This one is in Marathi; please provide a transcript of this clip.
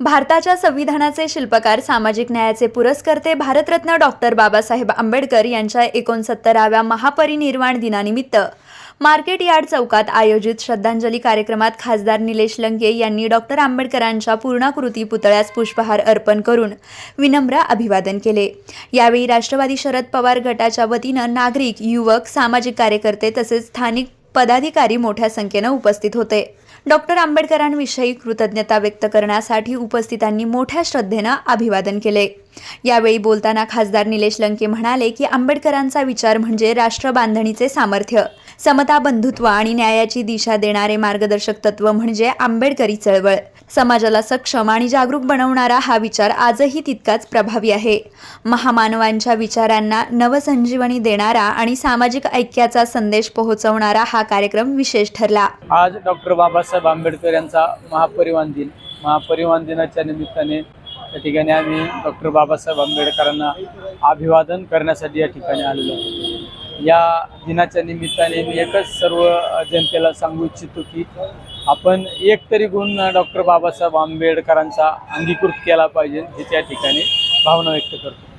भारताच्या संविधानाचे शिल्पकार सामाजिक न्यायाचे पुरस्कर्ते भारतरत्न डॉक्टर बाबासाहेब आंबेडकर यांच्या एकोणसत्तराव्या महापरिनिर्वाण दिनानिमित्त मार्केट यार्ड चौकात आयोजित श्रद्धांजली कार्यक्रमात खासदार निलेश लंके यांनी डॉक्टर आंबेडकरांच्या पूर्णाकृती पुतळ्यास पुष्पहार अर्पण करून विनम्र अभिवादन केले. यावेळी राष्ट्रवादी शरद पवार गटाच्या वतीनं नागरिक युवक सामाजिक कार्यकर्ते तसेच स्थानिक पदाधिकारी मोठ्या संख्येनं उपस्थित होते. डॉक्टर आंबेडकरांविषयी कृतज्ञता व्यक्त करण्यासाठी उपस्थितांनी मोठ्या श्रद्धेनं अभिवादन केले. यावेळी बोलताना खासदार निलेश लंके म्हणाले की आंबेडकरांचा विचार म्हणजे राष्ट्रबांधणीचे सामर्थ्य समता बंधुत्व आणि न्यायाची दिशा देणारे मार्गदर्शक तत्व म्हणजे आंबेडकरी चळवळ. समाजाला सक्षम आणि जागरूक बनवणारा हा विचार आजही तितकाच प्रभावी आहे. महामानवांच्या विचारांना नवसंजीवनी देणारा आणि सामाजिक ऐक्याचा संदेश पोहोचवणारा हा कार्यक्रम विशेष ठरला. आज डॉक्टर बाबासाहेब आंबेडकर यांचा महापरिवान दिन महापरिवान दिनाच्या निमित्ताने या ठिकाणी आम्ही डॉक्टर बाबासाहेब आंबेडकरांना अभिवादन करण्यासाठी या ठिकाणी आलेलो आहोत. या दिनाच्या निमित्ताने मी एकच सर्व जनतेला सांगू इच्छितो की आपण एक तरी गुण डॉक्टर बाबासाहेब आंबेडकरांचा अंगीकृत केला पाहिजे हे त्या ठिकाणी भावना व्यक्त करतो.